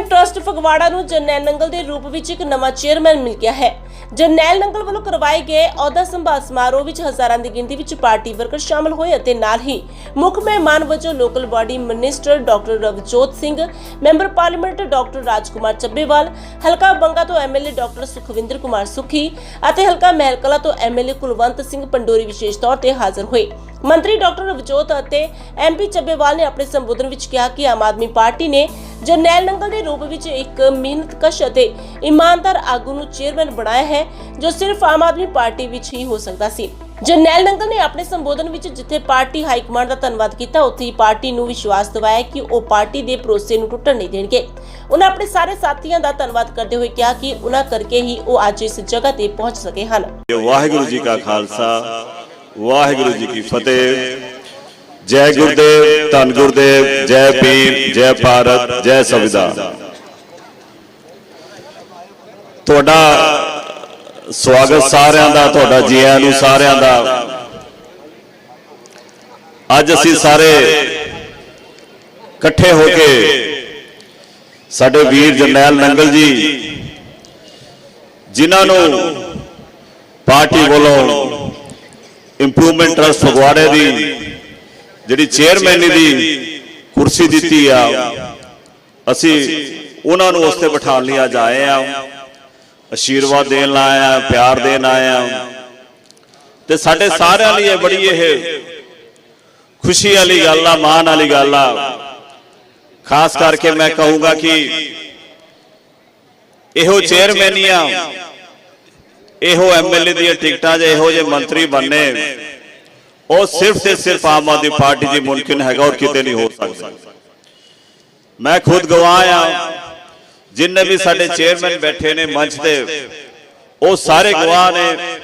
Improvement trust Phagwara ਨੂੰ ਜਰਨੈਲ ਨੰਗਲ ਦੇ ਰੂਪ ਵਿੱਚ ਇੱਕ ਨਵਾਂ ਚੇਅਰਮੈਨ ਮਿਲ ਗਿਆ ਹੈ। ਜਰਨੈਲ ਨੰਗਲ ਵੱਲੋਂ ਕਰਵਾਏ ਗਏ ਅਹੁਦਾ ਸੰਭਾਲ ਸਮਾਰੋਹ ਵਿੱਚ ਹਜ਼ਾਰਾਂ ਦੀ ਗਿਣਤੀ ਵਿੱਚ ਪਾਰਟੀ ਵਰਕਰ ਸ਼ਾਮਲ ਹੋਏ ਅਤੇ ਨਾਲ ਹੀ ਮੁੱਖ ਮਹਿਮਾਨ ਵਜੋਂ local body minister doctor Ravjot Singh, member parliament doctor Rajkumar Chabbewal, ਹਲਕਾ ਬੰਗਾ ਤੋਂ ਐਮਐਲਏ ਡਾਕਟਰ ਸੁਖਵਿੰਦਰ ਕੁਮਾਰ ਸੁਖੀ ਅਤੇ ਹਲਕਾ ਮਹਿਲਕਲਾ ਤੋਂ ਐਮਐਲਏ ਕੁਲਵੰਤ ਸਿੰਘ ਪੰਡੋਰੀ ਵਿਸ਼ੇਸ਼ ਤੌਰ ਤੇ ਹਾਜ਼ਰ ਹੋਏ। ਮੰਤਰੀ ਡਾਕਟਰ ਰਵਜੋਤ ਅਤੇ ਐਮਪੀ ਚੱਬੇਵਾਲ ਨੇ ਆਪਣੇ ਸੰਬੋਧਨ ਵਿੱਚ ਕਿਹਾ ਕਿ ਆਮ ਆਦਮੀ ਪਾਰਟੀ ਨੇ ਜਰਨੈਲ ਨੰਗਲ ਦੇ ਰੂਪ ਵਿੱਚ ਇੱਕ ਮਿਹਨਤਕਸ਼ ਅਤੇ ਇਮਾਨਦਾਰ ਆਗੂ ਨੂੰ ਚੇਅਰਮੈਨ ਬਣਾਇਆ ਹੈ, ਜੋ ਸਿਰਫ ਆਮ ਆਦਮੀ ਪਾਰਟੀ ਵਿੱਚ ਹੀ ਹੋ ਸਕਦਾ ਸੀ। ਜਰਨੈਲ ਨੰਗਲ ਨੇ ਆਪਣੇ ਸੰਬੋਧਨ ਵਿੱਚ ਜਿੱਥੇ ਪਾਰਟੀ ਹਾਈ ਕਮਾਂਡ ਦਾ ਧੰਨਵਾਦ ਕੀਤਾ, ਉੱਥੇ ਹੀ ਪਾਰਟੀ ਨੂੰ ਵਿਸ਼ਵਾਸ ਦਿਵਾਇਆ ਕਿ ਉਹ ਪਾਰਟੀ ਦੇ ਭਰੋਸੇ ਨੂੰ ਟੁੱਟਣ ਨਹੀਂ ਦੇਣਗੇ। ਉਹਨਾਂ ਆਪਣੇ ਸਾਰੇ ਸਾਥੀਆਂ ਦਾ ਧੰਨਵਾਦ ਕਰਦੇ ਹੋਏ ਕਿਹਾ ਕਿ ਉਹਨਾਂ ਕਰਕੇ ਹੀ ਉਹ ਅੱਜ ਇਸ ਜਗ੍ਹਾ ਤੇ ਪਹੁੰਚ ਸਕੇ ਹਨ। ਵਾਹਿਗੁਰੂ ਜੀ ਕਾ ਖਾਲਸਾ ਵਾਹਿਗੁਰੂ ਜੀ ਕੀ ਫਤਿਹ। ਜੈ ਗੁਰਦੇਵ ਧੰਨ ਗੁਰਦੇਵ ਜੈ ਭੀਮ ਜੈ ਭਾਰਤ ਜੈ ਸੰਵਿਧਾਨ। ਤੁਹਾਡਾ ਸਵਾਗਤ ਸਾਰਿਆਂ ਦਾ ਤੁਹਾਡਾ ਜੀ ਆਇਆਂ ਨੂੰ ਸਾਰਿਆਂ ਦਾ। ਅੱਜ ਅਸੀਂ ਸਾਰੇ ਇਕੱਠੇ ਹੋ ਕੇ ਸਾਡੇ ਵੀਰ ਜਰਨੈਲ ਨੰਗਲ ਜੀ ਜਿਨ੍ਹਾਂ ਨੂੰ ਪਾਰਟੀ ਵੱਲੋਂ ਇੰਪਰੂਵਮੈਂਟ ਟਰਸਟ ਫਗਵਾੜੇ ਦੀ, ਜਿਹੜੀ ਚੇਅਰਮੈਨੀ ਦੀ ਕੁਰਸੀ ਦਿੱਤੀ ਆ, ਅਸੀਂ ਉਹਨਾਂ ਨੂੰ ਉਸ ਤੇ ਬਿਠਾਉਣ ਲਈ ਅੱਜ ਆਏ ਆ। ਅਸ਼ੀਰਵਾਦ ਦੇਣ ਲਈ ਪਿਆਰ ਦੇਣ ਆਏ ਆ। ਤੇ ਸਾਡੇ ਸਾਰਿਆਂ ਲਈ ਇਹ ਬੜੀ ਇਹ ਖੁਸ਼ੀ ਵਾਲੀ ਗੱਲ ਆ, ਮਾਣ ਵਾਲੀ ਗੱਲ ਆ। ਖਾਸ ਕਰਕੇ ਮੈਂ ਕਹੂੰਗਾ ਕਿ ਇਹੋ ਚੇਅਰਮੈਨੀਆਂ ਇਹੋ ਐਮਐਲਏ ਦੀਆਂ ਟਿਕਟਾਂ ਜਾਂ ਇਹੋ ਜਿਹੇ ਮੰਤਰੀ ਬਣਨੇ, ਉਹ ਸਿਰਫ ਤੇ ਸਿਰਫ ਆਮ ਆਦਮੀ ਪਾਰਟੀ ਦੀ ਮੁਮਕਿਨ ਹੈਗਾ ਔਰ ਕਿਤੇ ਨਹੀਂ ਹੋ ਸਕਦਾ। ਮੈਂ ਖੁਦ ਗਵਾਹ ਆ, ਜਿੰਨੇ ਵੀ ਸਾਡੇ ਚੇਅਰਮੈਨ ਬੈਠੇ ਨੇ ਮੰਚ ਤੇ, ਉਹ ਸਾਰੇ ਗਵਾਹ ਨੇ।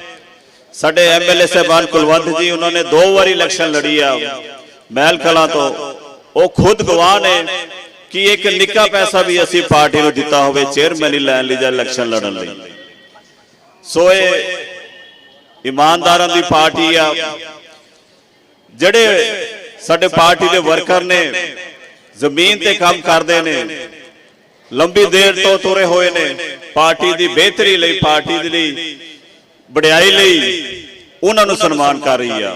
ਸਾਡੇ ਐਮਐਲਏ ਸਾਹਿਬਾਨ ਕੁਲਵੰਤ ਜੀ, ਉਹਨਾਂ ਨੇ ਦੋ ਵਾਰੀ ਇਲੈਕਸ਼ਨ ਲੜੀ ਆ, ਮਹਿਲ ਕਲਾਂ ਤੋਂ। ਉਹ ਖੁਦ ਗਵਾਹ ਨੇ ਕਿ ਇੱਕ ਨਿੱਕਾ ਪੈਸਾ ਵੀ ਅਸੀਂ ਪਾਰਟੀ ਨੂੰ ਦਿੱਤਾ ਹੋਵੇ, ਚੇਅਰਮੈਨ ਹੀ ਲੈਣ ਲਈ ਜਾਂ ਇਲੈਕਸ਼ਨ ਲੜਨ ਲਈ। ਸੋ ਇਹ ਇਮਾਨਦਾਰਾਂ ਦੀ ਪਾਰਟੀ ਆ। ਜਿਹੜੇ ਸਾਡੇ ਪਾਰਟੀ ਦੇ ਵਰਕਰ ਨੇ, ਜ਼ਮੀਨ ਤੇ ਕੰਮ ਕਰਦੇ ਨੇ, ਲੰਬੀ ਦੇਰ ਤੋਂ ਤੁਰੇ ਹੋਏ ਨੇ, ਪਾਰਟੀ ਦੀ ਬਿਹਤਰੀ ਲਈ, ਪਾਰਟੀ ਦੇ ਲਈ, ਵਡਿਆਈ ਲਈ, ਉਹਨਾਂ ਨੂੰ ਸਨਮਾਨ ਕਰ ਰਹੀ ਆ।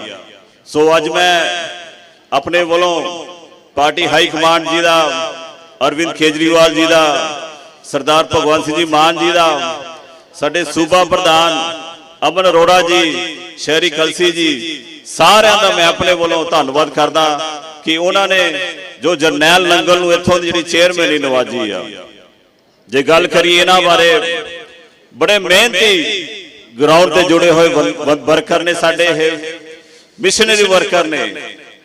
ਸੋ ਅੱਜ ਮੈਂ ਆਪਣੇ ਵੱਲੋਂ ਪਾਰਟੀ ਹਾਈ ਕਮਾਂਡ ਜੀ ਦਾ, ਅਰਵਿੰਦ ਕੇਜਰੀਵਾਲ ਜੀ ਦਾ, ਸਰਦਾਰ ਭਗਵੰਤ ਸਿੰਘ ਜੀ ਮਾਨ ਜੀ ਦਾ ਸਾਡੇ ਸੂਬਾ ਪ੍ਰਧਾਨ ਅਮਨ ਅਰੋੜਾ ਜੀ ਸ਼ਹਿਰੀ ਕਲਸੀ ਜੀ ਸਾਰਿਆਂ ਦਾ ਮੈਂ ਆਪਣੇ ਵੱਲੋਂ ਧੰਨਵਾਦ ਕਰਦਾ ਕਿ ਉਹਨਾਂ ਨੇ ਜੋ ਜਰਨੈਲ ਨੰਗਲ ਨੂੰ ਇੱਥੋਂ ਦੀ ਜਿਹੜੀ ਚੇਅਰਮੈਨੀ ਨਵਾਜੀ ਆ। ਜੇ ਗੱਲ ਕਰੀਏ ਇਹਨਾਂ ਬਾਰੇ ਬੜੇ ਮਿਹਨਤੀ ਗਰਾਊਂਡ ਤੇ ਜੁੜੇ ਹੋਏ ਵਰ- ਵਰ- ਵਰਕਰ ਨੇ ਸਾਡੇ ਇਹ ਮਿਸ਼ਨਰੀ ਵਰਕਰ ਨੇ।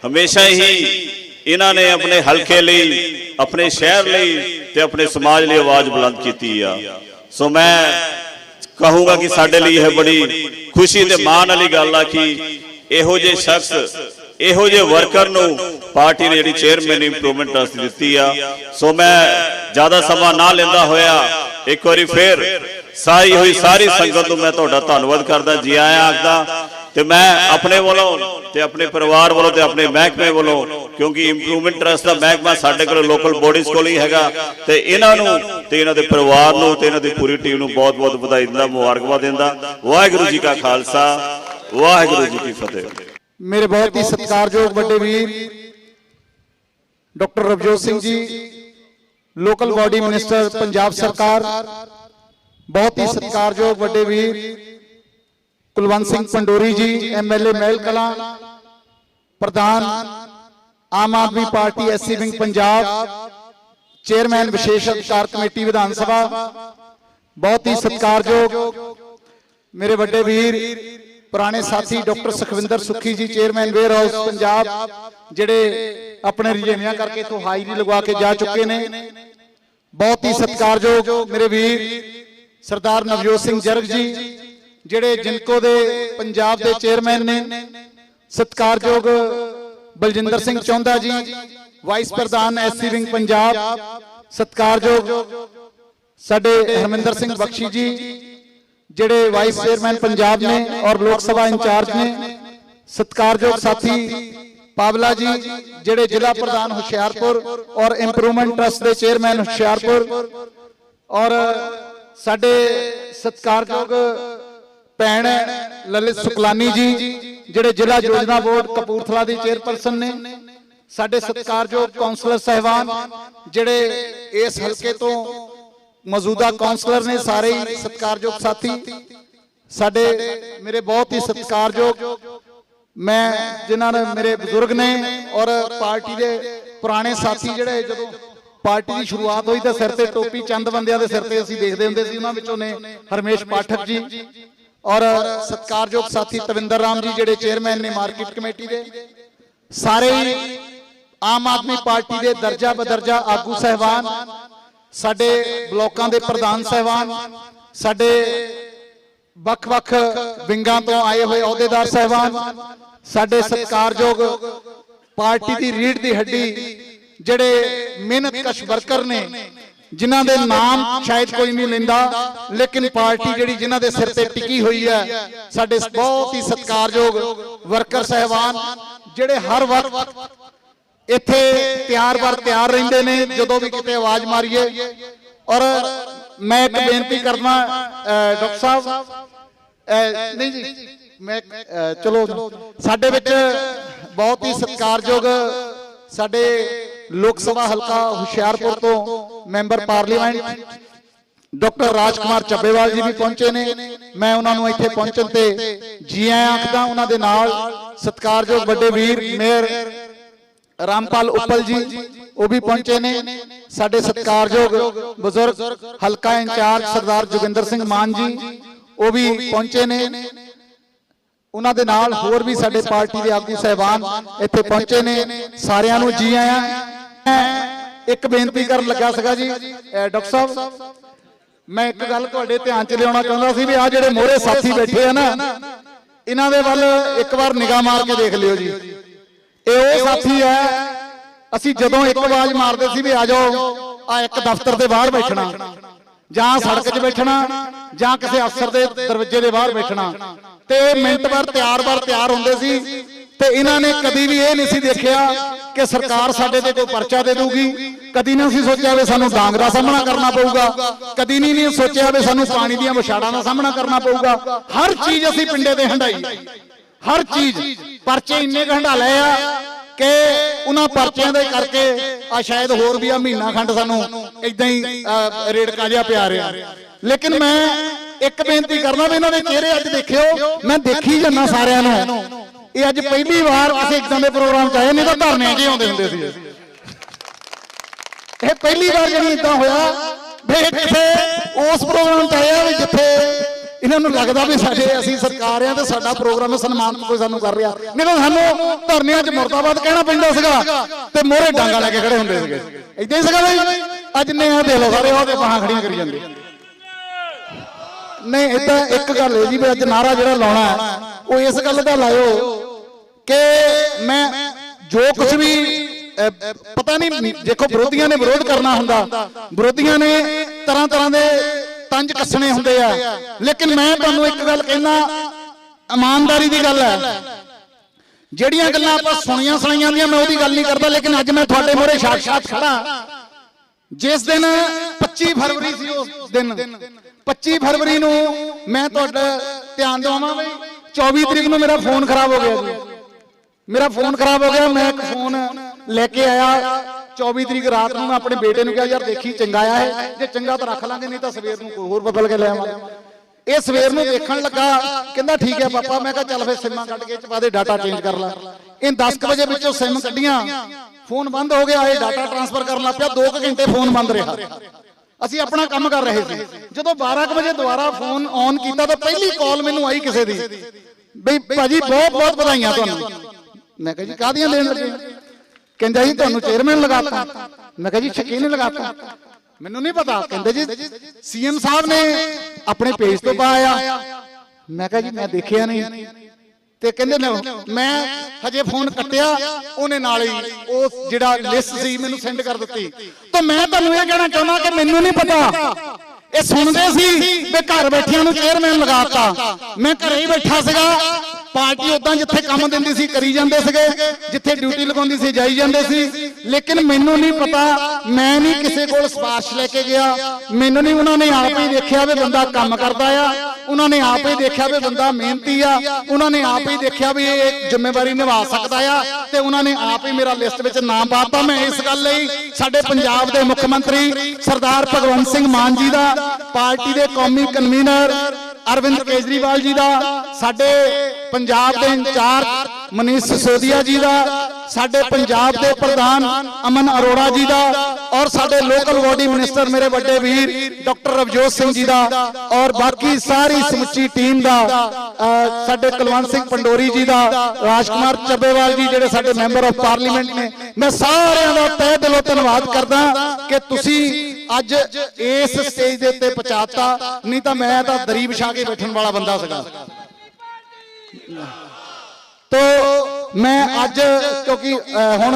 ਹਮੇਸ਼ਾ ਹੀ ਇਹਨਾਂ ਨੇ ਆਪਣੇ ਹਲਕੇ ਲਈ ਆਪਣੇ ਸ਼ਹਿਰ ਲਈ ਤੇ ਆਪਣੇ ਸਮਾਜ ਲਈ ਆਵਾਜ਼ ਬੁਲੰਦ ਕੀਤੀ ਆ। ਸੋ ਮੈਂ ਕਹੂੰਗਾ ਕਿ ਸਾਡੇ ਲਈ ਇਹ ਬੜੀ ਖੁਸ਼ੀ ਤੇ ਮਾਣ ਵਾਲੀ ਗੱਲ ਆ ਕਿ ਇਹੋ ਜਿਹੇ ਸ਼ਖਸ ਇਹੋ ਜਿਹੇ ਵਰਕਰ ਨੂੰ ਪਾਰਟੀ ਨੇ ਜਿਹੜੀ ਚੇਅਰਮੈਨ ਇੰਪਰੂਵਮੈਂਟ ਟਰਸਟ ਦਿੱਤੀ ਆ। ਸੋ ਮੈਂ ਜ਼ਿਆਦਾ ਸਮਾਂ ਨਾ ਲੈਂਦਾ ਹੋਇਆ। ਇੱਕ ਵਾਰੀ ਫੇਰ ਸਾਰੀ ਹੋਈ ਸਾਰੀ ਸੰਗਤ ਨੂੰ ਮੈਂ ਤੁਹਾਡਾ ਧੰਨਵਾਦ ਕਰਦਾ, ਜੀ ਆਇਆਂ ਆਖਦਾ ਤੇ ਮੈਂ ਆਪਣੇ ਵੱਲੋਂ ਤੇ ਆਪਣੇ ਪਰਿਵਾਰ ਵੱਲੋਂ ਤੇ ਆਪਣੇ ਮਹਿਕਮੇ ਵੱਲੋਂ, ਕਿਉਂਕਿ ਇੰਪਰੂਵਮੈਂਟ ਟਰਸਟ ਦਾ ਮਹਿਕਮਾ ਸਾਡੇ ਕੋਲ ਲੋਕਲ ਬੋਡੀਜ਼ ਕੋਲ ਹੀ ਹੈਗਾ ਤੇ ਇਹਨਾਂ ਨੂੰ ਤੇ ਇਹਨਾਂ ਦੇ ਪਰਿਵਾਰ ਨੂੰ ਤੇ ਇਹਨਾਂ ਦੀ ਪੂਰੀ ਟੀਮ ਨੂੰ ਬਹੁਤ-ਬਹੁਤ ਵਧਾਈ ਦਿੰਦਾ, ਮੁਬਾਰਕਬਾਦ ਦਿੰਦਾ। ਵਾਹਿਗੁਰੂ ਜੀ ਕਾ ਖਾਲਸਾ, ਵਾਹਿਗੁਰੂ ਜੀ ਕੀ ਫਤਿਹ। ਮੇਰੇ ਬਹੁਤ ਹੀ ਸਤਿਕਾਰਯੋਗ ਵੱਡੇ ਵੀਰ, doctor Ravjot Singh ji local body minister Punjab ਸਰਕਾਰ ਬਹੁਤ ਹੀ ਸਤਿਕਾਰਯੋਗ ਵੱਡੇ ਵੀਰ ਕੁਲਵੰਤ ਸਿੰਘ ਪੰਡੋਰੀ ਜੀ ਐਮਐਲਏ ਮਹਿਲ ਕਲਾਂ ਪ੍ਰਧਾਨ Aam Aadmi party SC wing Punjab chairman ਵਿਸ਼ੇਸ਼ ਅਧਿਕਾਰ ਕਮੇਟੀ ਵਿਧਾਨ ਸਭਾ ਬਹੁਤ ਹੀ ਸਤਿਕਾਰਯੋਗ ਮੇਰੇ ਵੱਡੇ ਵੀਰ ਪੁਰਾਣੇ ਸਾਥੀ ਡਾਕਟਰ ਸੁਖਵਿੰਦਰ ਸੁੱਖੀ ਜੀ ਚੇਅਰਮੈਨ ਵੇਅਰ ਹਾਊਸ ਪੰਜਾਬ ਜਿਹੜੇ ਆਪਣੇ ਰਜੇਵਿਆਂ ਕਰਕੇ ਤੋਂ ਹਾਜ਼ਰੀ ਲਗਵਾ ਕੇ ਜਾ ਚੁੱਕੇ ਨੇ। ਬਹੁਤ ਹੀ ਸਤਿਕਾਰਯੋਗ ਮੇਰੇ ਵੀਰ ਸਰਦਾਰ ਨਵਜੋਤ ਸਿੰਘ ਜਰਗ ਜੀ ਜਿਹੜੇ ਜਿੰਕੋ ਦੇ ਪੰਜਾਬ ਦੇ ਚੇਅਰਮੈਨ ਨੇ। ਸਤਿਕਾਰਯੋਗ ਬਲਜਿੰਦਰ ਸਿੰਘ ਚੌਂਦਾ ਜੀ ਵਾਈਸ ਪ੍ਰਧਾਨ ਐਸਸੀ ਵਿੰਗ ਪੰਜਾਬ ਸਤਿਕਾਰਯੋਗ ਸਾਡੇ ਹਰਮਿੰਦਰ ਸਿੰਘ ਬਖਸ਼ੀ ਜੀ। ਜਿਹੜੇ ਵਾਈਸ ਚੇਅਰਮੈਨ ਪੰਜਾਬ ਨੇ ਔਰ ਲੋਕ ਸਭਾ ਇੰਚਾਰਜ ਨੇ ਸਤਿਕਾਰਯੋਗ ਸਾਥੀ ਪਾਵਲਾ ਜੀ ਜਿਹੜੇ ਜ਼ਿਲ੍ਹਾ ਪ੍ਰਧਾਨ ਹੁਸ਼ਿਆਰਪੁਰ ਔਰ ਇੰਪਰੂਵਮੈਂਟ ਟਰਸਟ ਦੇ ਚੇਅਰਮੈਨ ਹੁਸ਼ਿਆਰਪੁਰ ਔਰ ਸਾਡੇ ਸਤਿਕਾਰਯੋਗ ਭੈਣ ਲਲਿਤ ਸੁਕਲਾਨੀ ਜੀ ਜਿਹੜੇ ਜ਼ਿਲ੍ਹਾ ਯੋਜਨਾ ਬੋਰਡ ਕਪੂਰਥਲਾ ਦੀ ਚੇਅਰਪਰਸਨ ਨੇ ਸਾਡੇ ਸਤਿਕਾਰਯੋਗ ਕਾਉਂਸਲਰ ਸਹਿਬਾਨ ਜਿਹੜੇ ਇਸ ਹਲਕੇ ਤੋਂ ਮੌਜੂਦਾ ਕਾਉਂਸਲਰ ਨੇ ਸਾਰੇ ਹੀ ਸਤਿਕਾਰਯੋਗ ਸਾਥੀ। ਸਾਡੇ ਮੇਰੇ ਬਹੁਤ ਹੀ ਸਤਿਕਾਰਯੋਗ ਮੈਂ ਜਿਨ੍ਹਾਂ ਨੇ ਮੇਰੇ ਬਜ਼ੁਰਗ ਨੇ ਔਰ ਪਾਰਟੀ ਦੇ ਪੁਰਾਣੇ ਸਾਥੀ ਜਿਹੜੇ ਜਦੋਂ ਪਾਰਟੀ ਦੀ ਸ਼ੁਰੂਆਤ ਹੋਈ ਤਾਂ ਸਿਰ ਤੇ ਟੋਪੀ ਚੰਦ ਬੰਦਿਆਂ ਦੇ ਸਿਰ ਤੇ ਅਸੀਂ ਦੇਖਦੇ ਹੁੰਦੇ ਸੀ ਉਹਨਾਂ ਵਿੱਚੋਂ ਨੇ ਹਰਮੇਸ਼ ਪਾਠਕ ਜੀ ਔਰ ਸਤਿਕਾਰਯੋਗ ਸਾਥੀ ਤਵਿੰਦਰ ਰਾਮ ਜੀ ਜਿਹੜੇ ਚੇਅਰਮੈਨ ਨੇ ਮਾਰਕੀਟ ਕਮੇਟੀ ਦੇ। ਸਾਰੇ ਆਮ ਆਦਮੀ ਪਾਰਟੀ ਦੇ ਦਰਜਾ ਬਦਰਜਾ ਆਗੂ ਸਹਿਬਾਨ ਸਾਡੇ ਬਲੋਕਾਂ ਦੇ ਪ੍ਰਧਾਨ ਸਹਿਬਾਨ, ਸਾਡੇ ਵੱਖ-ਵੱਖ ਵਿੰਗਾਂ ਤੋਂ ਆਏ ਹੋਏ ਅਹੁਦੇਦਾਰ ਸਹਿਬਾਨ, ਸਾਡੇ ਸਤਿਕਾਰਯੋਗ ਪਾਰਟੀ ਦੀ ਰੀੜ ਦੀ ਹੱਡੀ ਜਿਹੜੇ ਮਿਹਨਤਕਸ਼ ਵਰਕਰ ਨੇ, ਜਿਨ੍ਹਾਂ ਦੇ ਨਾਮ ਸ਼ਾਇਦ ਕੋਈ ਨਹੀਂ ਲੈਂਦਾ, ਲੇਕਿਨ ਪਾਰਟੀ ਜਿਹੜੀ ਜਿਨ੍ਹਾਂ ਦੇ ਸਿਰ ਤੇ ਟਿਕੀ ਹੋਈ ਹੈ, ਸਾਡੇ ਬਹੁਤ ਹੀ ਸਤਿਕਾਰਯੋਗ ਵਰਕਰ ਸਹਿਬਾਨ, ਜਿਹੜੇ ਹਰ ਵਕਤ ਇੱਥੇ ਤਿਆਰ ਬਰ ਤਿਆਰ ਰਹਿੰਦੇ ਨੇ ਜਦੋਂ ਵੀ ਕਿਤੇ ਆਵਾਜ਼ ਮਾਰੀਏ। ਔਰ ਮੈਂ ਇੱਕ ਬੇਨਤੀ ਕਰਨਾ ਡਾਕਟਰ ਸਾਹਿਬ। ਨਹੀਂ ਜੀ ਮੈਂ ਚਲੋ ਸਾਡੇ ਵਿੱਚ ਬਹੁਤ ਹੀ ਸਤਿਕਾਰਯੋਗ ਸਾਡੇ ਲੋਕ ਸਭਾ ਹਲਕਾ ਹੁਸ਼ਿਆਰਪੁਰ ਤੋਂ member parliament doctor Rajkumar Chabbewal ji ਵੀ ਪਹੁੰਚੇ ਨੇ। ਮੈਂ ਉਹਨਾਂ ਨੂੰ ਇੱਥੇ ਪਹੁੰਚਣ ਤੇ ਜੀ ਆਇਆਂ ਆਖਦਾ ਉਹਨਾਂ ਦੇ ਨਾਲ ਸਤਿਕਾਰਯੋਗ ਵੱਡੇ ਵੀਰ ਮੇਅਰ ਰਾਮਪਾਲ ਉੱਪਲ ਜੀ ਉਹ ਵੀ ਪਹੁੰਚੇ ਨੇ। ਸਾਡੇ ਸਤਿਕਾਰਯੋਗ ਬਜ਼ੁਰਗ ਹਲਕਾ ਇੰਚਾਰਜ ਸਰਦਾਰ ਜੋਗਿੰਦਰ ਸਿੰਘ ਮਾਨ ਜੀ ਉਹ ਵੀ ਪਹੁੰਚੇ ਨੇ। ਉਹਨਾਂ ਦੇ ਨਾਲ ਹੋਰ ਵੀ ਸਾਡੇ ਪਾਰਟੀ ਦੇ ਆਗੂ ਸਹਿਬਾਨ ਇੱਥੇ ਪਹੁੰਚੇ ਨੇ। ਸਾਰਿਆਂ ਨੂੰ ਜੀ ਆਇਆਂ। ਇੱਕ ਬੇਨਤੀ ਕਰਨ ਲੱਗਾ ਸੀਗਾ ਜੀ। ਡਾਕਟਰ ਸਾਹਿਬ ਮੈਂ ਇੱਕ ਗੱਲ ਤੁਹਾਡੇ ਧਿਆਨ 'ਚ ਲਿਆਉਣਾ ਚਾਹੁੰਦਾ ਸੀ ਵੀ ਆ ਜਿਹੜੇ ਮੋਹਰੇ ਸਾਥੀ ਬੈਠੇ ਆ ਨਾ ਇਹਨਾਂ ਦੇ ਵੱਲ ਇੱਕ ਵਾਰ ਨਿਗਾਹ ਮਾਰ ਕੇ ਦੇਖ ਲਿਓ ਜੀ। ਇਹ ਉਹ ਸਾਥੀ ਹੈ। ਅਸੀਂ ਜਦੋਂ ਇੱਕ ਆਵਾਜ਼ ਮਾਰਦੇ ਸੀ ਵੀ ਆ ਜਾਓ ਆ ਇੱਕ ਦਫ਼ਤਰ ਦੇ ਬਾਹਰ ਬੈਠਣਾ। ਜਾਂ ਸੜਕ 'ਚ ਬੈਠਣਾ ਜਾਂ ਕਿਸੇ ਅਫਸਰ ਦੇ ਦਰਵਾਜ਼ੇ ਦੇ ਬਾਹਰ ਬੈਠਣਾ। ਤੇ ਮਿੰਟ ਬਾਅਦ ਤਿਆਰ ਬਾਰ ਤਿਆਰ ਹੁੰਦੇ ਸੀ। ਤੇ ਇਹਨਾਂ ਨੇ ਕਦੀ ਵੀ ਇਹ ਨਹੀਂ ਸੀ ਦੇਖਿਆ ਕਿ ਸਰਕਾਰ ਸਾਡੇ ਤੇ ਕੋਈ ਪਰਚਾ ਦੇ ਦੂਗੀ ਕਦੀ ਨਹੀਂ ਸੀ ਸੋਚਿਆ ਵੀ ਸਾਨੂੰ ਡਾਂਗ ਦਾ ਸਾਹਮਣਾ ਕਰਨਾ ਪਊਗਾ। ਕਦੀ ਨਹੀਂ ਨਹੀਂ ਸੋਚਿਆ ਵੀ ਸਾਨੂੰ ਪਾਣੀ ਦੀਆਂ ਵਿਛਾੜਾਂ ਦਾ ਸਾਹਮਣਾ ਕਰਨਾ ਪਊਗਾ। ਹਰ ਚੀਜ਼ ਅਸੀਂ ਪਿੰਡੇ ਤੇ ਹੰਡਾਈ ਹਰ ਚੀਜ਼ ਪਰਚੇ ਇੰਨੇ ਹੰਡਾ ਲਏ ਆ ਕਿ ਉਹਨਾਂ ਪਰਚਿਆਂ ਦੇ ਕਰਕੇ ਆ ਸ਼ਾਇਦ ਹੋਰ ਵੀ ਆ ਮਹੀਨਾ ਖੰਡ ਸਾਨੂੰ ਇਦਾਂ ਹੀ ਰੇੜਕਾ ਜਿਹਾ ਪਿਆ ਰਿਹਾ। ਲੇਕਿਨ ਮੈਂ ਇੱਕ ਬੇਨਤੀ ਕਰਨਾ ਵੀ ਇਹਨਾਂ ਦੇ ਚਿਹਰੇ ਅੱਜ ਦੇਖਿਓ ਮੈਂ ਦੇਖੀ ਜੰਨਾ ਸਾਰਿਆਂ ਨੂੰ। ਇਹ ਅੱਜ ਪਹਿਲੀ ਵਾਰ ਕਿਸੇ ਇਦਾਂ ਦੇ ਪ੍ਰੋਗਰਾਮ ਚ ਆਏ ਨਹੀਂ ਤਾਂ ਧਰਨੇ ਹੀ ਆਉਂਦੇ ਹੁੰਦੇ ਸੀ। ਇਹ ਪਹਿਲੀ ਵਾਰ ਜਿਹੜੀ ਇਦਾਂ ਹੋਇਆ ਵੀ ਕਿਸੇ ਉਸ ਪ੍ਰੋਗਰਾਮ 'ਚ ਆਇਆ ਵੀ ਜਿੱਥੇ ਇਹਨਾਂ ਨੂੰ ਲੱਗਦਾ ਵੀ ਸਾਡੇ ਅਸੀਂ ਸਰਕਾਰ ਆ ਤੇ ਸਾਡਾ ਪ੍ਰੋਗਰਾਮ ਸਨਮਾਨ ਕੋਈ ਸਾਨੂੰ ਕਰ ਰਿਹਾ। ਨਹੀਂ ਤਾਂ ਸਾਨੂੰ ਧਰਨਿਆਂ 'ਚ ਮੁਰਦਾਬਾਦ ਕਹਿਣਾ ਪੈਂਦਾ ਸੀਗਾ ਤੇ ਮੋਹਰੇ ਡਾਂਗਾ ਲੈ ਕੇ ਖੜੇ ਹੁੰਦੇ ਸੀਗੇ। ਇਦਾਂ ਹੀ ਸੀਗਾ ਬਈ, ਅੱਜ ਨੇ ਆ ਦੇ ਲੋ ਸਾਰੇ ਉਹਦੇ ਬਾਹਾਂ ਖੜੀਆਂ ਕਰੀ ਜਾਂਦੇ। ਨਹੀਂ ਇਦਾਂ ਇੱਕ ਗੱਲ ਹੈ ਜੀ ਵੀ ਅੱਜ ਨਾਰਾ ਜਿਹੜਾ ਲਾਉਣਾ ਉਹ ਇਸ ਗੱਲ ਦਾ ਲਾਇਓ ਕਿ ਮੈਂ ਜੋ ਕੁਝ ਵੀ ਪਤਾ ਨਹੀਂ ਦੇਖੋ ਵਿਰੋਧੀਆਂ ਨੇ ਵਿਰੋਧ ਕਰਨਾ ਹੁੰਦਾ। ਵਿਰੋਧੀਆਂ ਨੇ ਤਰ੍ਹਾਂ ਤਰ੍ਹਾਂ ਦੇ ਤੰਜ ਕੱਸਣੇ ਹੁੰਦੇ ਆ। ਲੇਕਿਨ ਮੈਂ ਤੁਹਾਨੂੰ ਇੱਕ ਗੱਲ ਕਹਿਣਾ, ਇਮਾਨਦਾਰੀ ਦੀ ਗੱਲ ਹੈ। ਜਿਹੜੀਆਂ ਗੱਲਾਂ ਆਪਾਂ ਸੁਣੀਆਂ ਸੁਣਾਈਆਂ ਦੀਆਂ, ਮੈਂ ਉਹਦੀ ਗੱਲ ਨਹੀਂ ਕਰਦਾ, ਲੇਕਿਨ ਅੱਜ ਮੈਂ ਤੁਹਾਡੇ ਮੂਹਰੇ ਸਾਖਸ਼ਾਤ ਖੜਾ। ਜਿਸ ਦਿਨ 25 ਫਰਵਰੀ ਸੀ ਉਸ ਦਿਨ 25 ਫਰਵਰੀ ਨੂੰ ਮੈਂ ਤੁਹਾਡਾ ਧਿਆਨ ਦਿਵਾਵਾਂ ਬਈ। 24 ਤਰੀਕ ਨੂੰ ਮੇਰਾ ਫੋਨ ਖਰਾਬ ਹੋ ਗਿਆ ਜੀ। ਮੇਰਾ ਫੋਨ ਖਰਾਬ ਹੋ ਗਿਆ, ਮੈਂ ਇੱਕ ਫੋਨ ਲੈ ਕੇ ਆਇਆ। 24 ਤਰੀਕ ਰਾਤ ਨੂੰ ਮੈਂ ਆਪਣੇ ਬੇਟੇ ਨੂੰ ਕਿਹਾ, ਯਾਰ ਦੇਖੀ, ਚੰਗਾ ਆਇਆ ਹੈ ਜੇ ਚੰਗਾ ਤਾਂ ਰੱਖ ਲਾਂਗੇ, ਨਹੀਂ ਤਾਂ ਸਵੇਰ ਨੂੰ ਕੋਈ ਹੋਰ ਬਦਲ ਕੇ ਲੈ ਆਵਾਂਗੇ। ਇਹ ਸਵੇਰ ਨੂੰ ਦੇਖਣ ਲੱਗਾ, ਕਹਿੰਦਾ, ਠੀਕ ਹੈ ਪਾਪਾ। ਮੈਂ ਕਿਹਾ, ਚੱਲ ਫੇਰ ਸਿਮਾਂ ਕੱਢ ਕੇ ਚਪਾ ਦੇ ਡਾਟਾ ਚੇਂਜ ਕਰ ਲਾ। ਇਹ 10 ਵਜੇ ਵਿੱਚੋਂ ਸਿਮ ਕੱਢੀਆਂ। ਫੋਨ ਬੰਦ ਹੋ ਗਿਆ, ਇਹ ਡਾਟਾ ਟ੍ਰਾਂਸਫਰ ਕਰਨ ਲੱਗ ਪਿਆ। 2 ਘੰਟੇ ਫੋਨ ਬੰਦ ਰਿਹਾ। ਅਸੀਂ ਆਪਣਾ ਕੰਮ ਕਰ ਰਹੇ ਸੀ। ਜਦੋਂ 12 ਵਜੇ ਦੁਬਾਰਾ ਫੋਨ ਔਨ ਕੀਤਾ, ਤਾਂ ਪਹਿਲੀ ਕਾਲ ਮੈਨੂੰ ਆਈ ਕਿਸੇ ਦੀ। ਬਈ, ਭਾਜੀ ਬਹੁਤ ਬਹੁਤ ਵਧਾਈਆਂ ਤੁਹਾਨੂੰ। ਮੈਂ ਕਿਹਾ ਜੀ, ਕਾਹਦੀਆਂ ਲੈਣ ਲੱਗੇ? ਕਹਿੰਦਾ ਜੀ ਤੁਹਾਨੂੰ ਚੇਅਰਮੈਨ ਲਗਾਤਾ। ਮੈਂ ਕਿਹਾ ਜੀ ਸ਼ਕੀ ਨੇ ਲਗਾਤਾ। ਮੈਨੂੰ ਨਹੀਂ ਪਤਾ। ਕਹਿੰਦੇ ਜੀ ਸੀਐਮ ਸਾਹਿਬ ਨੇ ਆਪਣੇ ਪੇਜ ਤੋਂ ਪਾਇਆ। ਮੈਂ ਕਿਹਾ ਜੀ ਮੈਂ ਦੇਖਿਆ ਨਹੀਂ। ਤੇ ਕਹਿੰਦੇ ਨੇ ਮੈਂ ਹਜੇ ਫੋਨ ਕੱਟਿਆ ਉਹਨੇ ਨਾਲ ਹੀ ਉਹ ਜਿਹੜਾ ਲਿਸਟ ਸੀ ਮੈਨੂੰ ਸੈਂਡ ਕਰ ਦਿੱਤੀ। ਤਾਂ ਮੈਂ ਤੁਹਾਨੂੰ ਇਹ ਕਹਿਣਾ ਚਾਹੁੰਦਾ ਕਿ ਮੈਨੂੰ ਨਹੀਂ ਪਤਾ। ਇਹ ਸੁਣਦੇ ਸੀ ਵੀ ਘਰ ਬੈਠਿਆਂ ਨੂੰ ਚੇਅਰਮੈਨ ਲਗਾਤਾ। ਮੈਂ ਘਰੇ ਹੀ ਬੈਠਾ ਸੀਗਾ। ਪਾਰਟੀ ਉਦਾਂ ਜਿੱਥੇ ਕੰਮ ਦਿੰਦੀ ਸੀ, ਕਰੀ ਜਾਂਦੇ ਸੀਗੇ। ਜਿੱਥੇ ਡਿਊਟੀ ਲਗਾਉਂਦੀ ਸੀ, ਜਾਈ ਜਾਂਦੇ ਸੀ। ਲੇਕਿਨ ਮੈਨੂੰ ਨਹੀਂ ਪਤਾ, ਮੈਂ ਨਹੀਂ ਕਿਸੇ ਕੋਲ ਸਿਫਾਰਿਸ਼ ਲੈ ਕੇ ਗਿਆ। ਮੈਨੂੰ ਨਹੀਂ ਉਹਨਾਂ ਨੇ ਆਪ ਹੀ ਦੇਖਿਆ ਵੀ ਬੰਦਾ ਕੰਮ ਕਰਦਾ ਆ। ਉਹਨਾਂ ਨੇ ਆਪ ਹੀ ਦੇਖਿਆ ਵੀ ਬੰਦਾ ਮਿਹਨਤੀ ਆ। ਉਹਨਾਂ ਨੇ ਆਪ ਹੀ ਦੇਖਿਆ ਵੀ ਇਹ ਜ਼ਿੰਮੇਵਾਰੀ ਨਿਭਾ ਸਕਦਾ ਆ ਤੇ ਉਹਨਾਂ ਨੇ ਆਪ ਹੀ ਮੇਰਾ ਲਿਸਟ ਵਿੱਚ ਨਾਮ ਪਾਤਾ। ਮੈਂ ਇਸ ਗੱਲ ਲਈ ਸਾਡੇ ਪੰਜਾਬ ਦੇ ਮੁੱਖ ਮੰਤਰੀ ਸਰਦਾਰ ਭਗਵੰਤ ਸਿੰਘ ਮਾਨ ਜੀ ਦਾ ਪਾਰਟੀ ਦੇ ਕੌਮੀ ਕਨਵੀਨਰ ਅਰਵਿੰਦ ਕੇਜਰੀਵਾਲ ਜੀ ਦਾ ਸਾਡੇ ਪੰਜਾਬ ਦੇ ਇੰਚਾਰਜ ਮਨੀਸ਼ ਸਿਸੋਦੀਆ ਜੀ ਦਾ, ਸਾਡੇ ਪੰਜਾਬ ਦੇ ਪ੍ਰਧਾਨ ਅਮਨ ਅਰੋੜਾ ਜੀ ਦਾ ਔਰ ਸਾਡੇ ਲੋਕਲ ਬਾਡੀ ਮਿਨਿਸਟਰ ਮੇਰੇ ਵੱਡੇ ਵੀਰ ਡਾਕਟਰ ਰਵਜੋਤ ਸਿੰਘ ਜੀ ਦਾ ਔਰ ਬਾਕੀ ਸਾਰੀ ਸਮੁੱਚੀ ਟੀਮ ਦਾ ਸਾਡੇ ਕੁਲਵੰਤ ਸਿੰਘ ਪੰਡੋਰੀ ਜੀ ਦਾ, ਰਾਜਕੁਮਾਰ ਚੱਬੇਵਾਲ ਜੀ ਜਿਹੜੇ ਸਾਡੇ ਮੈਂਬਰ ਆਫ ਪਾਰਲੀਮੈਂਟ ਨੇ। ਮੈਂ ਸਾਰਿਆਂ ਦਾ ਤਹਿ ਦਿਲੋਂ ਧੰਨਵਾਦ ਕਰਦਾ ਕਿ ਤੁਸੀਂ ਅੱਜ ਇਸ ਸਟੇਜ ਦੇ ਉੱਤੇ ਪਹੁੰਚਾਤਾ, ਨਹੀਂ ਤਾਂ ਮੈਂ ਤਾਂ ਦਰੀ ਵਿਛਾ ਕੇ ਬੈਠਣ ਵਾਲਾ ਬੰਦਾ ਸੀਗਾ। ਤੋ ਮੈਂ ਅੱਜ, ਕਿਉਂਕਿ ਹੁਣ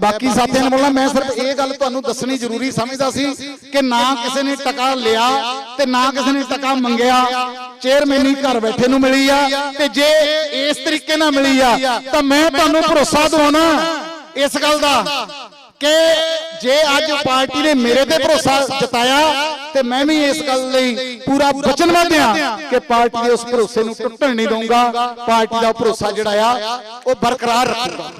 ਬਾਕੀ ਸਾਥੀਆਂ ਨੇ ਬੋਲਣਾ, ਮੈਂ ਸਿਰਫ ਇਹ ਗੱਲ ਤੁਹਾਨੂੰ ਦੱਸਣੀ ਜ਼ਰੂਰੀ ਸਮਝਦਾ ਸੀ ਕਿ ਨਾ ਕਿਸੇ ਨੇ ਟਕਾ ਲਿਆ ਤੇ ਨਾ ਕਿਸੇ ਨੇ ਟਕਾ ਮੰਗਿਆ। ਚੇਅਰਮੈਨੀ ਘਰ ਬੈਠੇ ਨੂੰ ਮਿਲੀ ਆ ਤੇ ਜੇ ਇਸ ਤਰੀਕੇ ਨਾਲ ਮਿਲੀ ਆ, ਤਾਂ ਮੈਂ ਤੁਹਾਨੂੰ ਭਰੋਸਾ ਦਿਵਾਉਣਾ ਇਸ ਗੱਲ ਦਾ ਕਿ ਜੇ ਅੱਜ ਪਾਰਟੀ ਨੇ ਮੇਰੇ ਤੇ ਭਰੋਸਾ ਜਤਾਇਆ ਤੇ ਮੈਂ ਵੀ ਇਸ ਗੱਲ ਲਈ ਪੂਰਾ ਵਚਨਬੱਧ ਹਾਂ ਕਿ ਪਾਰਟੀ ਦੇ ਉਸ ਭਰੋਸੇ ਨੂੰ ਟੁੱਟਣ ਨਹੀਂ ਦਊਂਗਾ। ਪਾਰਟੀ ਦਾ ਭਰੋਸਾ ਜਿਹੜਾ ਆ, ਉਹ ਬਰਕਰਾਰ ਰੱਖੂੰਗਾ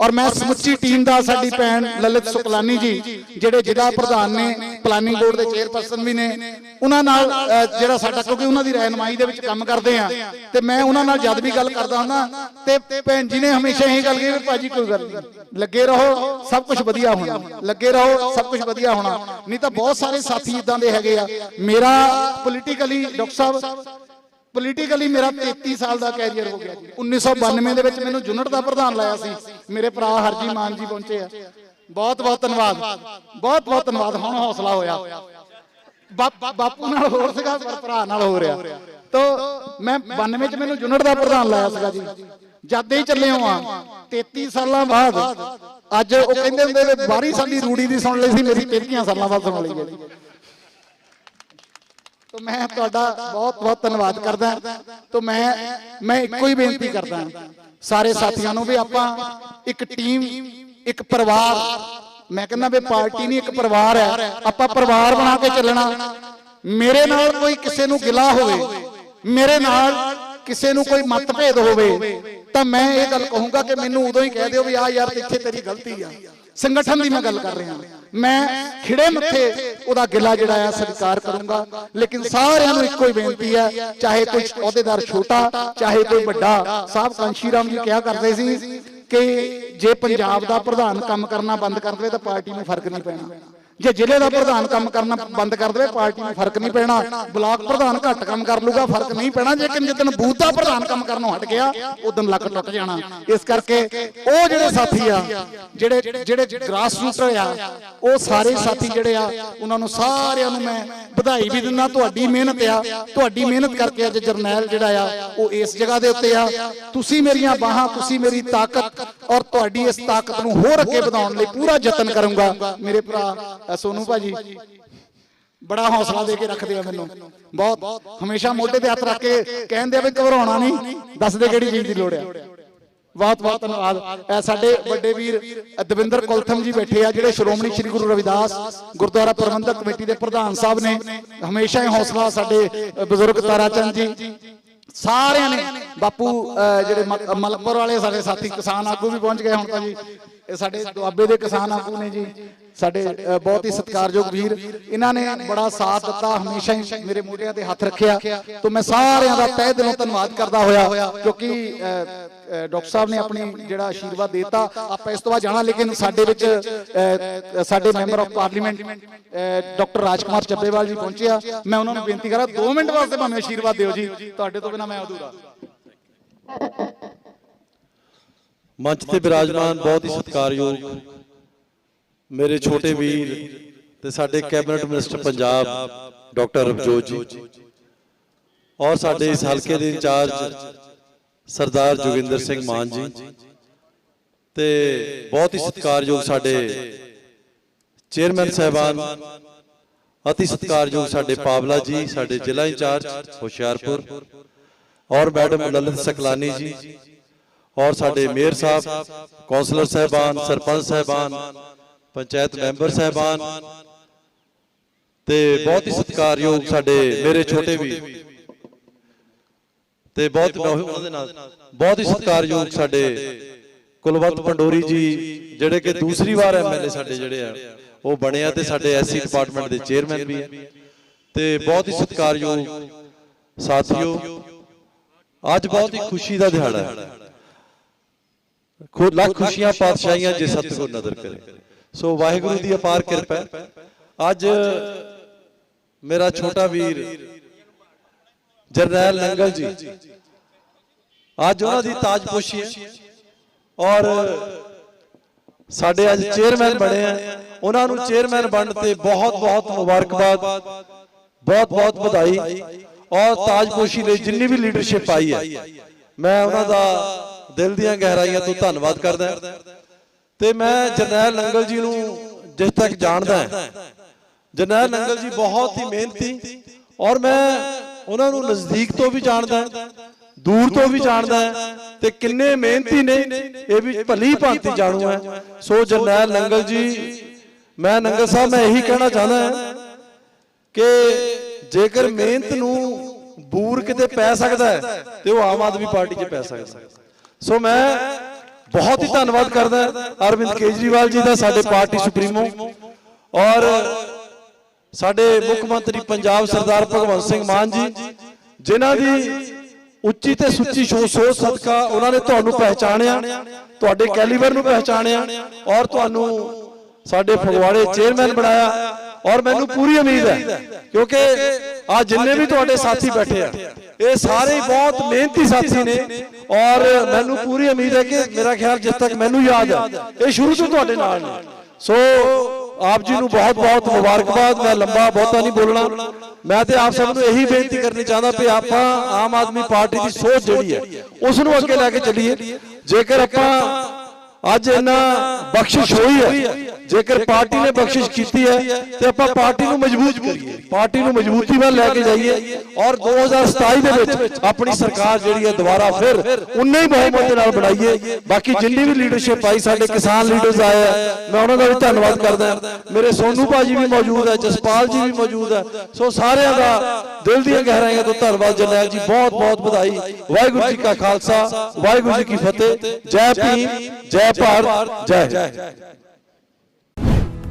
ਔਰ ਮੈਂ ਸਮੁੱਚੀ ਟੀਮ ਦਾ ਸਾਡੀ ਭੈਣ ਲਲਿਤ ਸੁਕਲਾਨੀ ਜੀ, ਜਿਹੜੇ ਜ਼ਿਲ੍ਹਾ ਪ੍ਰਧਾਨ ਨੇ ਪਲਾਨਿੰਗ ਬੋਰਡ ਦੇ ਚੇਅਰਪਰਸਨ ਵੀ ਨੇ, ਉਹਨਾਂ ਨਾਲ ਜਿਹੜਾ ਸਾਡਾ, ਕਿਉਂਕਿ ਉਹਨਾਂ ਦੀ ਰਹਿਨਮਾਈ ਦੇ ਵਿੱਚ ਕੰਮ ਕਰਦੇ ਆ, ਤੇ ਮੈਂ ਉਹਨਾਂ ਨਾਲ ਜਦ ਵੀ ਗੱਲ ਕਰਦਾ ਹੁੰਦਾ, ਤੇ ਭੈਣ ਜੀ ਨੇ ਹਮੇਸ਼ਾ ਇਹੀ ਗੱਲ ਕਹੀ ਭਾਜੀ ਕੋਈ ਗੱਲ ਨਹੀਂ, ਲੱਗੇ ਰਹੋ, ਸਭ ਕੁਝ ਵਧੀਆ ਹੋਣਾ, ਲੱਗੇ ਰਹੋ, ਸਭ ਕੁਝ ਵਧੀਆ ਹੋਣਾ, ਨਹੀਂ ਤਾਂ ਬਹੁਤ ਸਾਰੇ ਸਾਥੀ ਇਦਾਂ ਦੇ ਹੈਗੇ ਆ, ਮੇਰਾ ਪੋਲੀਟੀਕਲੀ ਡਾਕਟਰ ਸਾਹਿਬ ਪੋਲੀਟੀਕਲੀ ਮੇਰਾ 33 ਸਾਲ ਦਾ ਕੈਰੀਅਰ ਹੋ ਗਿਆ ਜੀ। 1992 ਦੇ ਵਿੱਚ ਮੈਨੂੰ ਯੂਨਿਟ ਦਾ ਪ੍ਰਧਾਨ ਲਾਇਆ ਸੀ। ਮੇਰੇ ਭਰਾ ਹਰਜੀ ਮਾਨ ਜੀ ਪਹੁੰਚੇ ਆ। ਬਹੁਤ ਬਹੁਤ ਧੰਨਵਾਦ। ਬਹੁਤ ਬਹੁਤ ਧੰਨਵਾਦ। ਹੁਣ ਹੌਸਲਾ ਹੋਇਆ। ਬਾਪੂ ਨਾਲ ਹੋਰ ਸੀਗਾ, ਪਰ ਭਰਾ ਨਾਲ ਹੋ ਰਿਹਾ। ਤੋ ਮੈਂ 92 ਚ ਮੈਨੂੰ ਯੂਨਿਟ ਦਾ ਪ੍ਰਧਾਨ ਲਾਇਆ ਸੀਗਾ ਜੀ। ਜਦ ਹੀ ਚੱਲੇ ਹਾਂ 33 ਸਾਲਾਂ ਬਾਅਦ ਅੱਜ ਉਹ ਕਹਿੰਦੇ ਹੁੰਦੇ ਨੇ ਬਾਰੀ ਸਾਲੀ ਰੂੜੀ ਦੀ ਸੁਣ ਲਈ ਸੀ, ਮੇਰੀ 33 ਸਾਲਾਂ ਬਾਅਦ ਸੁਣ ਲਈ ਹੈ ਤੋ ਮੈਂ ਤੁਹਾਡਾ ਬਹੁਤ ਬਹੁਤ ਧੰਨਵਾਦ ਕਰਦਾ ਤੋ ਮੈਂ ਮੈਂ ਇੱਕੋ ਹੀ ਬੇਨਤੀ ਕਰਦਾ ਸਾਰੇ ਸਾਥੀਆਂ ਨੂੰ ਵੀ ਆਪਾਂ ਇੱਕ ਟੀਮ, ਇੱਕ ਪਰਿਵਾਰ, ਮੈਂ ਕਹਿੰਦਾ ਵੀ ਪਾਰਟੀ ਨਹੀਂ, ਇੱਕ ਪਰਿਵਾਰ ਹੈ। ਆਪਾਂ ਪਰਿਵਾਰ ਬਣਾ ਕੇ ਚੱਲਣਾ। ਮੇਰੇ ਨਾਲ ਕੋਈ ਕਿਸੇ ਨੂੰ ਗਿਲਾ ਹੋਵੇ, ਮੇਰੇ ਨਾਲ ਕਿਸੇ ਨੂੰ ਕੋਈ ਮਤਭੇਦ ਹੋਵੇ, ਤਾਂ ਮੈਂ ਇਹ ਗੱਲ ਕਹੂੰਗਾ ਕਿ ਮੈਨੂੰ ਉਦੋਂ ਹੀ ਕਹਿ ਦਿਓ ਵੀ ਆ ਯਾਰ ਇੱਥੇ ਤੇਰੀ ਗਲਤੀ ਆ। ਸੰਗਠਨ ਦੀ ਮੈਂ ਗੱਲ ਕਰ ਰਿਹਾ ਮੈਂ ਖਿੜੇ ਮੱਥੇ ਉਹਦਾ ਗਿਲਾ ਜਿਹੜਾ ਆ ਸਵੀਕਾਰ ਕਰੂੰਗਾ। ਲੇਕਿਨ ਸਾਰਿਆਂ ਨੂੰ ਇੱਕੋ ਹੀ ਬੇਨਤੀ ਹੈ, ਚਾਹੇ ਕੋਈ ਅਹੁਦੇਦਾਰ ਛੋਟਾ, ਚਾਹੇ ਕੋਈ ਵੱਡਾ ਸਾਹਿਬ ਕਾਂਸ਼ੀ ਰਾਮ ਜੀ ਕਿਹਾ ਕਰਦੇ ਸੀ ਕਿ ਜੇ ਪੰਜਾਬ ਦਾ ਪ੍ਰਧਾਨ ਕੰਮ ਕਰਨਾ ਬੰਦ ਕਰ ਦੇਵੇ ਤਾਂ ਪਾਰਟੀ ਨੂੰ ਫ਼ਰਕ ਨਹੀਂ ਪੈਣਾ। ਜੇ ਜ਼ਿਲ੍ਹੇ ਦਾ ਪ੍ਰਧਾਨ ਕੰਮ ਕਰਨਾ ਬੰਦ ਕਰ ਦੇਵੇ ਪਾਰਟੀ ਨੂੰ ਫ਼ਰਕ ਨਹੀਂ ਪੈਣਾ। ਬਲਾਕ ਪ੍ਰਧਾਨ ਘੱਟ ਕੰਮ ਕਰ ਲੂਗਾ ਫ਼ਰਕ ਨਹੀਂ ਪੈਣਾ। ਲੇਕਿਨ ਜਿੱਦਣ ਬੂਥ ਦਾ ਪ੍ਰਧਾਨ ਕੰਮ ਕਰਨੋਂ ਹਟ ਗਿਆ ਉਦੋਂ ਲੱਕ ਟੁੱਟ ਜਾਣਾ। ਇਸ ਕਰਕੇ ਉਹ ਜਿਹੜੇ ਸਾਥੀ ਆ ਜਿਹੜੇ ਜਿਹੜੇ ਗ੍ਰਾਸ ਰੂਟ ਆ ਉਹ ਸਾਰੇ ਸਾਥੀ ਜਿਹੜੇ ਆ ਉਹਨਾਂ ਨੂੰ ਸਾਰਿਆਂ ਨੂੰ ਮੈਂ ਵਧਾਈ ਵੀ ਦਿੰਦਾ ਤੁਹਾਡੀ ਮਿਹਨਤ ਆ। ਤੁਹਾਡੀ ਮਿਹਨਤ ਕਰਕੇ ਅੱਜ ਜਰਨੈਲ ਜਿਹੜਾ ਆ ਉਹ ਇਸ ਜਗ੍ਹਾ ਦੇ ਉੱਤੇ ਆ। ਤੁਸੀਂ ਮੇਰੀਆਂ ਬਾਹਾਂ ਤੁਸੀਂ ਮੇਰੀ ਤਾਕਤ ਔਰ ਤੁਹਾਡੀ ਇਸ ਤਾਕਤ ਨੂੰ ਹੋਰ ਅੱਗੇ ਵਧਾਉਣ ਲਈ ਪੂਰਾ ਯਤਨ ਕਰੂੰਗਾ ਮੇਰੇ ਭਰਾ ਸੋਨੂ ਭਾਜੀ। ਬੜਾ ਹੌਸਲਾ ਦੇ ਕੇ ਰੱਖਦੇ ਆ ਮੈਨੂੰ। ਬਹੁਤ ਹਮੇਸ਼ਾ ਮੋਢੇ ਤੇ ਹੱਥ ਰੱਖ ਕੇ ਕਹਿੰਦੇ ਆ ਵੀ ਘਬਰਾਉਣਾ ਨਹੀਂ ਦੱਸਦੇ ਕਿਹੜੀ ਚੀਜ਼ ਦੀ ਲੋੜ ਆ। ਬਹੁਤ ਬਹੁਤ ਧੰਨਵਾਦ। ਸਾਡੇ ਵੱਡੇ ਵੀਰ ਦਵਿੰਦਰ ਕੁਲਥਮ ਜੀ ਬੈਠੇ ਆ ਜਿਹੜੇ ਸ਼੍ਰੋਮਣੀ ਸ੍ਰੀ ਗੁਰੂ ਰਵਿਦਾਸ ਗੁਰਦੁਆਰਾ ਪ੍ਰਬੰਧਕ ਕਮੇਟੀ ਦੇ ਪ੍ਰਧਾਨ ਸਾਹਿਬ ਨੇ ਹਮੇਸ਼ਾ ਹੀ ਹੌਸਲਾ ਸਾਡੇ ਬਜ਼ੁਰਗ ਤਾਰਾ ਚੰਦ ਜੀ। ਸਾਰਿਆਂ ਨੇ ਬਾਪੂ ਜਿਹੜੇ ਮ- ਮਲਕਪੁਰ ਵਾਲੇ ਸਾਡੇ ਸਾਥੀ ਕਿਸਾਨ ਆਗੂ ਵੀ ਪਹੁੰਚ ਗਏ ਹੁਣ ਤਾਂ ਜੀ ਇਹ ਸਾਡੇ ਦੁਆਬੇ ਦੇ ਕਿਸਾਨ ਆਗੂ ਨੇ ਜੀ। ਸਾਡੇ ਬਹੁਤ ਹੀ ਸਤਿਕਾਰਯੋਗ ਵੀਰ। ਇਹਨਾਂ ਨੇ ਬੜਾ ਸਾਥ ਦਿੱਤਾ ਹਮੇਸ਼ਾ ਹੀ ਮੇਰੇ ਮੋਢਿਆਂ ਤੇ ਹੱਥ ਰੱਖਿਆ। ਤੋਂ ਮੈਂ ਸਾਰਿਆਂ ਦਾ ਤਹਿ ਦਿਲੋਂ ਧੰਨਵਾਦ ਕਰਦਾ ਹੋਇਆ ਕਿਉਂਕਿ ਡਾਕਟਰ ਸਾਹਿਬ ਨੇ ਆਪਣੀ ਜਿਹੜਾ ਆਸ਼ੀਰਵਾਦ ਦਿੱਤਾ ਆਪਾਂ ਇਸ ਤੋਂ ਬਾਅਦ ਜਾਣਾ ਲੇਕਿਨ ਸਾਡੇ ਵਿੱਚ ਸਾਡੇ member of parliament doctor Rajkumar Chabbewal ji ਪਹੁੰਚੇ ਆ ਮੈਂ ਉਹਨਾਂ ਨੂੰ ਬੇਨਤੀ ਕਰਾਂ 2 ਮਿੰਟ ਵਾਸਤੇ ਭਾਵੇਂ ਆਸ਼ੀਰਵਾਦ ਦਿਓ ਜੀ। ਤੁਹਾਡੇ ਤੋਂ ਬਿਨਾ ਮੈਂ ਅਧੂਰਾ। ਮੰਚ ਤੇ ਬਿਰਾਜਮਾਨ ਬਹੁਤ ਹੀ ਸਤਿਕਾਰਯੋਗ ਮੇਰੇ ਛੋਟੇ ਵੀਰ ਤੇ ਸਾਡੇ cabinet minister Punjab doctor Ravjot ji ਔਰ ਸਾਡੇ ਇਸ ਹਲਕੇ ਦੇ ਇੰਚਾਰਜ ਸਰਦਾਰ ਜੋਗਿੰਦਰ ਸਿੰਘ ਮਾਨ ਜੀ ਤੇ ਬਹੁਤ ਹੀ ਸਤਿਕਾਰਯੋਗ ਸਾਡੇ ਚੇਅਰਮੈਨ ਸਾਹਿਬਾਨ ਅਤੀ ਸਤਿਕਾਰਯੋਗ ਸਾਡੇ ਪਾਵਲਾ ਜੀ ਸਾਡੇ ਜ਼ਿਲ੍ਹਾ ਇੰਚਾਰਜ ਹੁਸ਼ਿਆਰਪੁਰ ਔਰ ਮੈਡਮ ਲਲਿਤ ਸਕਲਾਨੀ ਜੀ। ਔਰ ਸਾਡੇ ਮੇਅਰ ਸਾਹਿਬ ਕੌਂਸਲਰ ਸਾਹਿਬਾਨ ਸਰਪੰਚ ਸਾਹਿਬਾਨ ਪੰਚਾਇਤ ਮੈਂਬਰ ਸਾਹਿਬਾਨ। ਤੇ ਬਹੁਤ ਹੀ ਸਤਿਕਾਰਯੋਗ ਸਾਡੇ ਮੇਰੇ ਛੋਟੇ ਵੀ ਤੇ ਬਹੁਤ ਮੈਂ ਉਹੀ ਉਹਨਾਂ ਦੇ ਨਾਲ ਬਹੁਤ ਹੀ ਸਤਿਕਾਰਯੋਗ ਸਾਡੇ ਕੁਲਵੰਤ ਪੰਡੋਰੀ ਜੀ ਜਿਹੜੇ ਕਿ ਦੂਸਰੀ ਵਾਰ ਐਮਐਲਏ ਸਾਡੇ ਜਿਹੜੇ ਆ ਉਹ ਬਣੇ ਆ ਤੇ ਸਾਡੇ ਐਸਸੀ ਡਿਪਾਰਟਮੈਂਟ ਦੇ ਚੇਅਰਮੈਨ ਵੀ ਆ ਤੇ ਬਹੁਤ ਹੀ ਸਤਿਕਾਰਯੋਗ ਸਾਥੀਓ ਅੱਜ ਬਹੁਤ ਹੀ। ਖੁਸ਼ੀ ਦਾ ਦਿਹਾੜਾ ਹੈ। ਖੁਦ ਲੱਖ ਖੁਸ਼ੀਆਂ ਪਾਤਸ਼ਾਹੀਆਂ ਜੇ ਸਤਿਗੁਰ ਨਜ਼ਰ ਕਰੇ। ਸੋ ਵਾਹਿਗੁਰੂ ਦੀ ਅਪਾਰ ਕਿਰਪਾ। ਅੱਜ ਮੇਰਾ ਛੋਟਾ ਵੀਰ ਜਰਨੈਲ ਨੰਗਲ ਜੀ। ਅੱਜ ਉਹਨਾਂ ਦੀ ਤਾਜਪੋਸ਼ੀ ਹੈ। ਔਰ ਸਾਡੇ ਅੱਜ ਚੇਅਰਮੈਨ ਬਣੇ ਆ। ਉਹਨਾਂ ਨੂੰ ਚੇਅਰਮੈਨ ਬਣਨ ਤੇ ਬਹੁਤ ਬਹੁਤ ਮੁਬਾਰਕਬਾਦ। ਬਹੁਤ ਬਹੁਤ ਵਧਾਈ। ਔਰ ਤਾਜਪੋਸ਼ੀ ਲਈ ਜਿੰਨੀ ਵੀ ਲੀਡਰਸ਼ਿਪ ਆਈ ਹੈ। ਮੈਂ ਉਹਨਾਂ ਦਾ ਦਿਲ ਦੀਆਂ ਗਹਿਰਾਈਆਂ ਤੋਂ ਧੰਨਵਾਦ ਕਰਦਾ ਤੇ ਮੈਂ ਜਰਨੈਲ ਨੰਗਲ ਜੀ ਨੂੰ ਜਿਸ ਤੱਕ ਜਾਣਦਾ ਹਾਂ, ਜਰਨੈਲ ਨੰਗਲ ਜੀ ਬਹੁਤ ਹੀ ਮਿਹਨਤੀ ਔਰ ਮੈਂ ਉਹਨਾਂ ਨੂੰ ਨਜ਼ਦੀਕ ਤੋਂ ਵੀ ਜਾਣਦਾ ਦੂਰ ਤੋਂ ਵੀ ਜਾਣਦਾ ਤੇ ਕਿੰਨੇ ਮਿਹਨਤੀ ਨੇ, ਇਹ ਵੀ ਭਲੀ ਭਾਂਤੀ ਜਾਣੂ ਹੈ। ਸੋ ਜਰਨੈਲ ਨੰਗਲ ਜੀ, ਮੈਂ ਨੰਗਲ ਸਾਹਿਬ, ਮੈਂ ਇਹੀ ਕਹਿਣਾ ਚਾਹੁੰਦਾ ਹਾਂ ਕਿ ਜੇਕਰ ਮਿਹਨਤ ਨੂੰ ਬੂਰ ਕਿਤੇ ਪੈ ਸਕਦਾ ਹੈ ਤੇ ਉਹ ਆਮ ਆਦਮੀ ਪਾਰਟੀ 'ਚ ਪੈ ਸਕਦਾ ਹੈ। ਸੋ ਮੈਂ ਬਹੁਤ ਹੀ ਧੰਨਵਾਦ ਕਰਦਾ ਅਰਵਿੰਦ ਕੇਜਰੀਵਾਲ ਜੀ ਦਾ ਸਾਡੇ ਪਾਰਟੀ ਸੁਪਰੀਮੋ। ਔਰ ਸਾਡੇ ਮੁੱਖ ਮੰਤਰੀ ਪੰਜਾਬ ਸਰਦਾਰ ਭਗਵੰਤ ਸਿੰਘ ਮਾਨ ਜੀ ਜਿਨ੍ਹਾਂ ਦੀ ਉੱਚੀ ਤੇ ਸੁੱਚੀ ਸੋਚ ਸੋਚ ਸਦਕਾ ਉਹਨਾਂ ਨੇ ਤੁਹਾਨੂੰ ਪਹਿਚਾਣਿਆ ਤੁਹਾਡੇ ਕੈਲੀਬਰ ਨੂੰ ਪਹਿਚਾਣਿਆ ਔਰ ਤੁਹਾਨੂੰ ਸਾਡੇ ਫਗਵਾੜੇ ਚੇਅਰਮੈਨ ਬਣਾਇਆ। ਔਰ ਮੈਨੂੰ ਪੂਰੀ ਉਮੀਦ ਹੈ ਕਿਉਂਕਿ ਆ ਜਿੰਨੇ ਵੀ ਤੁਹਾਡੇ ਸਾਥੀ ਬੈਠੇ ਆ, ਇਹ ਸਾਰੇ ਬਹੁਤ ਮਿਹਨਤੀ ਸਾਥੀ ਨੇ ਔਰ ਮੈਨੂੰ ਪੂਰੀ ਉਮੀਦ ਹੈ ਕਿ ਮੇਰਾ ਖਿਆਲ ਜਿਸ ਤੱਕ ਮੈਨੂੰ ਯਾਦ ਆ ਇਹ ਸ਼ੁਰੂ ਤੋਂ ਤੁਹਾਡੇ ਨਾਲ ਨੇ। ਸੋ ਆਪ ਜੀ ਨੂੰ ਬਹੁਤ ਬਹੁਤ ਮੁਬਾਰਕਬਾਦ, ਮੈਂ ਲੰਬਾ ਬਹੁਤਾ ਨਹੀਂ ਬੋਲਣਾ। ਮੈਂ ਤੇ ਆਪ ਸਭ ਨੂੰ ਇਹੀ ਬੇਨਤੀ ਕਰਨੀ ਚਾਹੁੰਦਾ ਵੀ ਆਪਾਂ ਆਮ ਆਦਮੀ ਪਾਰਟੀ ਦੀ ਸੋਚ ਜਿਹੜੀ ਹੈ, ਉਸ ਨੂੰ ਅੱਗੇ ਲੈ ਕੇ ਚੱਲੀਏ। ਜੇਕਰ ਆਪਾਂ ਅੱਜ ਇਹਨਾਂ ਬਖਸ਼ਿਸ਼ ਹੋਈ ਹੈ ਜੇਕਰ ਪਾਰਟੀ ਨੇ ਬਖਸ਼ਿਸ਼ ਕੀਤੀ ਹੈ ਤੇ ਆਪਾਂ ਪਾਰਟੀ ਨੂੰ ਮਜ਼ਬੂਤ ਕਰੀਏ ਪਾਰਟੀ ਨੂੰ ਮਜ਼ਬੂਤੀ ਵੱਲ ਲੈ ਕੇ ਜਾਈਏ ਔਰ 2027 ਦੇ ਵਿੱਚ ਆਪਣੀ ਸਰਕਾਰ ਜਿਹੜੀ ਹੈ ਦੁਬਾਰਾ ਫਿਰ ਉਨੇ ਹੀ ਬਹੁਮਤ ਦੇ ਨਾਲ ਬਣਾਈਏ ਬਾਕੀ ਜਿੰਨੀ ਵੀ ਲੀਡਰਸ਼ਿਪ ਆਈ ਸਾਡੇ ਕਿਸਾਨ ਲੀਡਰਸ ਆਏ ਆ ਮੈਂ ਉਹਨਾਂ ਦਾ ਵੀ ਧੰਨਵਾਦ ਕਰਦਾ ਮੇਰੇ ਸੋਨੂ ਭਾਜੀ ਵੀ ਮੌਜੂਦ ਹੈ ਜਸਪਾਲ ਜੀ ਵੀ ਮੌਜੂਦ ਹੈ ਸੋ ਸਾਰਿਆਂ ਦਾ ਦਿਲ ਦੀਆਂ ਗਹਿਰਾਈਆਂ ਤੋਂ ਧੰਨਵਾਦ ਜਰਨੈਲ ਜੀ ਬਹੁਤ ਬਹੁਤ ਵਧਾਈ ਵਾਹਿਗੁਰੂ ਜੀ ਕਾ ਖਾਲਸਾ ਵਾਹਿਗੁਰੂ ਜੀ ਕੀ ਫਤਿਹ ਜੈ ਭੀਮ ਜੈ ਭਾਰਤ ਜੈ